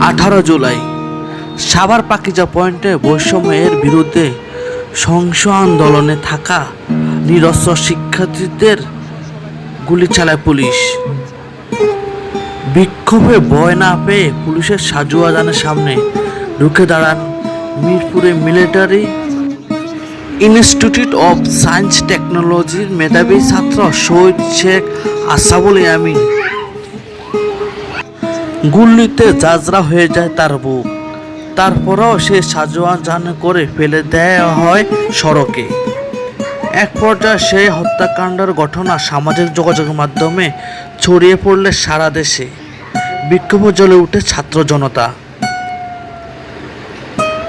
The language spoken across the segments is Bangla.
আঠারো জুলাই। সাভার পাকিজা পয়েন্টে বৈষম্যের বিরুদ্ধে সংস আন্দোলনে থাকা নিরস্ত্র শিক্ষার্থীদের গুলি চালায় পুলিশ। বিক্ষোভে ভয় না পেয়ে পুলিশের সাজুয়াজানের সামনে ঢুকে দাঁড়ান মিরপুরে মিলিটারি ইনস্টিটিউট অফ সায়েন্স টেকনোলজির মেধাবী ছাত্র শহীদ শেখ আসাবুল ইয়ামিন। গুল্লিতে যাজরা হয়ে যায় তার বুক। তারপরেও সে সাজোয়া জান করে ফেলে দেওয়া হয় সড়কে। এক পর্যায়ে সেই হত্যাকাণ্ডের ঘটনা সামাজিক যোগাযোগের মাধ্যমে ছড়িয়ে পড়লে সারা দেশে। বিক্ষোভ জ্বলে উঠে ছাত্র জনতা।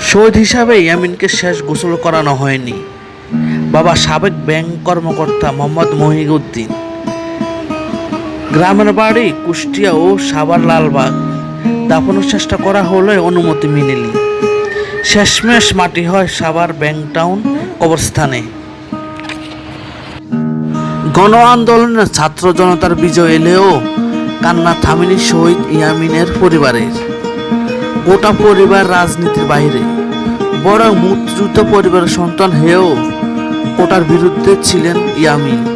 শহীদ হিসাবে ইয়ামিনকে শেষ গোসল করানো হয়নি। বাবা সাবেক ব্যাংক কর্মকর্তা মোহাম্মদ মহিউদ্দিন। গ্রামের বাড়ি, কুষ্টিয়া ও সাভার লালবাগ। দাফনের চেষ্টা করা হলে অনুমতি মিলেনি। শেষমেশ মাটি হয় সাভার ব্যাংক টাউন কবরস্থানে। গণ আন্দোলনে ছাত্র জনতার বিজয় এলেও কান্না থামেনি শহীদ ইয়ামিনের পরিবারের। গোটা পরিবার রাজনীতির বাইরে বড় মুক্তিযুদ্ধ পরিবারের সন্তান হয়েও কোটার বিরুদ্ধে ছিলেন ইয়ামিন।